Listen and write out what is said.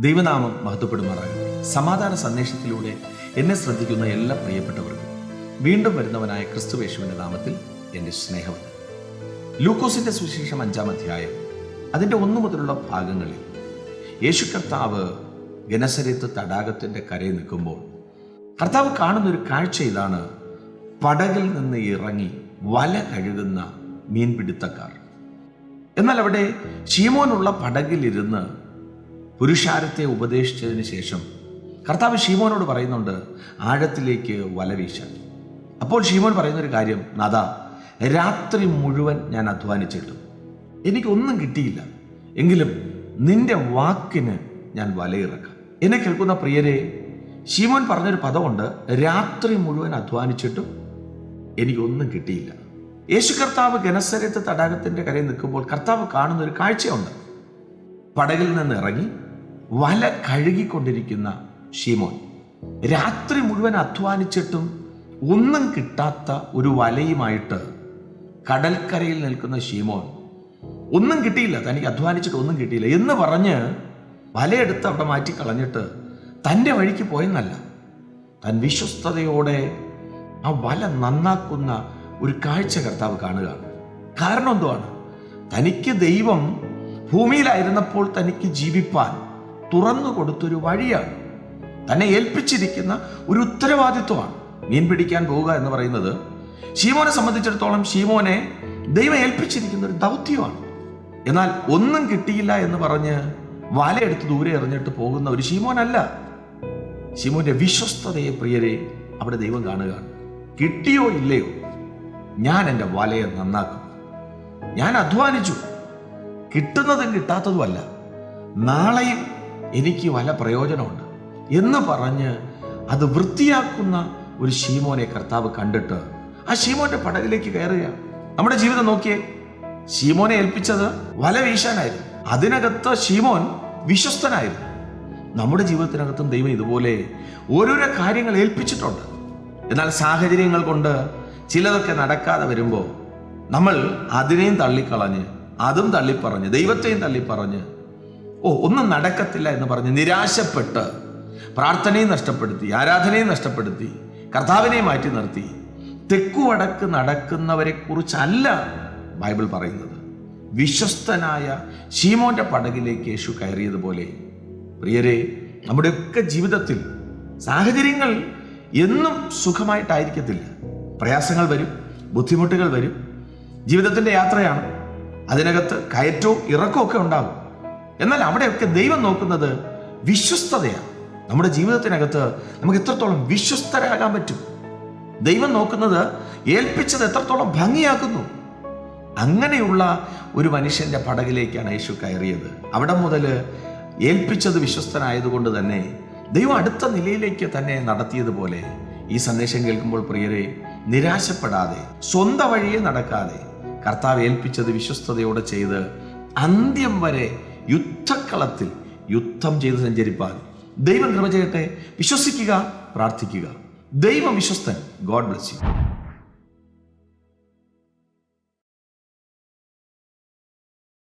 ദൈവനാമം മഹത്വപ്പെടുമാറാകട്ടെ. സമാധാന സന്ദേശത്തിലൂടെ എന്നെ ശ്രദ്ധിക്കുന്ന എല്ലാ പ്രിയപ്പെട്ടവർക്കും വീണ്ടും വരുന്നവനായ ക്രിസ്തുവേശുവിന്റെ നാമത്തിൽ എന്റെ സ്നേഹമുണ്ട് ലൂക്കോസിന്റെ സുവിശേഷം അഞ്ചാം അധ്യായം അതിന്റെ ഒന്നു മുതലുള്ള ഭാഗങ്ങളിൽ യേശു കർത്താവ് ഗനസരത്ത് തടാകത്തിന്റെ കരയിൽ നിൽക്കുമ്പോൾ കർത്താവ് കാണുന്ന ഒരു കാഴ്ച ഇതാണ് പടകിൽ നിന്ന് ഇറങ്ങി വല കഴുകുന്ന മീൻപിടുത്തക്കാർ. എന്നാൽ അവിടെ ഷീമോനുള്ള പടകിലിരുന്ന് പുരുഷാരത്തെ ഉപദേശിച്ചതിന് ശേഷം കർത്താവ് ഷീമോനോട് പറയുന്നുണ്ട് ആഴത്തിലേക്ക് വല അപ്പോൾ ഷീമോൻ പറയുന്നൊരു കാര്യം നാഥ രാത്രി മുഴുവൻ ഞാൻ അധ്വാനിച്ചിട്ടു. എനിക്കൊന്നും കിട്ടിയില്ല. എങ്കിലും നിന്റെ വാക്കിന് ഞാൻ വലയിറക്കാം. എന്നെ കേൾക്കുന്ന പ്രിയരെ ഷീമോൻ പറഞ്ഞൊരു പദമുണ്ട് രാത്രി മുഴുവൻ അധ്വാനിച്ചിട്ടും എനിക്കൊന്നും കിട്ടിയില്ല. യേശു കർത്താവ് ഗനസരത്ത് തടാകത്തിന്റെ കരയിൽ നിൽക്കുമ്പോൾ കർത്താവ് കാണുന്ന ഒരു കാഴ്ചയുണ്ട്. പടകിൽ നിന്ന് ഇറങ്ങി വല കഴുകിക്കൊണ്ടിരിക്കുന്ന ഷീമോൻ രാത്രി മുഴുവൻ അധ്വാനിച്ചിട്ടും ഒന്നും കിട്ടാത്ത ഒരു വലയുമായിട്ട് കടൽക്കരയിൽ നിൽക്കുന്ന ഷീമോൻ ഒന്നും കിട്ടിയില്ല തനിക്ക് അധ്വാനിച്ചിട്ട് ഒന്നും കിട്ടിയില്ല എന്ന് പറഞ്ഞ് വലയെടുത്ത് അവിടെ മാറ്റി കളഞ്ഞിട്ട് തന്റെ വഴിക്ക് പോയെന്നല്ല. താൻ വിശ്വസ്തയോടെ ആ വല നന്നാക്കുന്ന ഒരു കാഴ്ച കർത്താവ് കാണുകയാണ്. കാരണം എന്തുവാണ്? തനിക്ക് ദൈവം ഭൂമിയിലായിരുന്നപ്പോൾ തനിക്ക് ജീവിപ്പാൻ തുറന്നു കൊടുത്തൊരു വഴിയാണ്. തന്നെ ഏൽപ്പിച്ചിരിക്കുന്ന ഒരു ഉത്തരവാദിത്വമാണ്. മീൻ പിടിക്കാൻ പോവുക എന്ന് പറയുന്നത് ഷീമോനെ സംബന്ധിച്ചിടത്തോളം ഷീമോനെ ദൈവം ഏൽപ്പിച്ചിരിക്കുന്ന ഒരു ദൗത്യമാണ്. എന്നാൽ ഒന്നും കിട്ടിയില്ല എന്ന് പറഞ്ഞ് വലയെടുത്ത് ദൂരെ എറിഞ്ഞിട്ട് പോകുന്ന ഒരു ഷീമോനല്ല ഷീമോന്റെ വിശ്വസ്തതയെ പ്രിയരെ അവിടെ ദൈവം കാണുകയാണ്. കിട്ടിയോ ഇല്ലയോ? ഞാൻ എന്റെ വലയെ നന്നാക്കും. ഞാൻ അധ്വാനിച്ചു. കിട്ടുന്നതും കിട്ടാത്തതുമല്ല. നാളെയും എനിക്ക് വല പ്രയോജനമുണ്ട് എന്ന് പറഞ്ഞ് അത് വൃത്തിയാക്കുന്ന ഒരു ഷീമോനെ കർത്താവ് കണ്ടിട്ട് ആ ഷീമോന്റെ പടകിലേക്ക് കയറുക. നമ്മുടെ ജീവിതം നോക്കിയേ ഷീമോനെ ഏൽപ്പിച്ചത് വല വീശാനായിരുന്നു. അതിനകത്ത് ഷീമോൻ വിശ്വസ്തനായിരുന്നു. നമ്മുടെ ജീവിതത്തിനകത്തും ദൈവം ഇതുപോലെ ഓരോരോ കാര്യങ്ങൾ ഏൽപ്പിച്ചിട്ടുണ്ട്. എന്നാൽ സാഹചര്യങ്ങൾ കൊണ്ട് ചിലതൊക്കെ നടക്കാതെ വരുമ്പോൾ നമ്മൾ അതിനെയും തള്ളിക്കളഞ്ഞ് അതും തള്ളിപ്പറഞ്ഞ് ദൈവത്തെയും തള്ളിപ്പറഞ്ഞ് ഓ ഒന്നും നടക്കത്തില്ല എന്ന് പറഞ്ഞ് നിരാശപ്പെട്ട് പ്രാർത്ഥനയും നഷ്ടപ്പെടുത്തി ആരാധനയും നഷ്ടപ്പെടുത്തി കർത്താവിനെ മാറ്റി നിർത്തി. തെക്കുവടക്ക് നടക്കുന്നവരെ കുറിച്ചല്ല ബൈബിൾ പറയുന്നത്. വിശ്വസ്തനായ ഷീമോന്റെ പടകിലേക്ക് യേശു കയറിയതുപോലെ. പ്രിയരെ നമ്മുടെയൊക്കെ ജീവിതത്തിൽ സാഹചര്യങ്ങൾ എന്നും സുഖമായിട്ടായിരിക്കത്തില്ല. പ്രയാസങ്ങൾ വരും ബുദ്ധിമുട്ടുകൾ വരും. ജീവിതത്തിന്റെ യാത്രയാണ്. അതിനകത്ത് കയറ്റവും ഇറക്കവും ഒക്കെ ഉണ്ടാകും എന്നാൽ അവിടെയൊക്കെ ദൈവം നോക്കുന്നത് വിശ്വസ്തതയാണ്. നമ്മുടെ ജീവിതത്തിനകത്ത് നമുക്ക് എത്രത്തോളം വിശ്വസ്തരാകാൻ പറ്റും? ദൈവം നോക്കുന്നത് ഏൽപ്പിച്ചത് എത്രത്തോളം ഭംഗിയാക്കുന്നു? അങ്ങനെയുള്ള ഒരു മനുഷ്യന്റെ പടകിലേക്കാണ് യേശു കയറിയത്. അവിടെ മുതൽ ഏൽപ്പിച്ചത് വിശ്വസ്തനായതുകൊണ്ട് തന്നെ ദൈവം അടുത്ത നിലയിലേക്ക് തന്നെ നടത്തിയതുപോലെ ഈ സന്ദേശം കേൾക്കുമ്പോൾ പ്രിയരെ നിരാശപ്പെടാതെ സ്വന്തം വഴിയെ നടക്കാതെ കർത്താവ് ഏൽപ്പിച്ചത് വിശ്വസ്തയോടെ ചെയ്ത് അന്ത്യം വരെ യുദ്ധക്കളത്തിൽ യുദ്ധം ചെയ്ത് സഞ്ചരിപ്പാൻ. ദൈവം കൃപ ചെയ്യട്ടെ. വിശ്വസിക്കുക പ്രാർത്ഥിക്കുക. ദൈവം വിശ്വസ്തൻ. God bless you.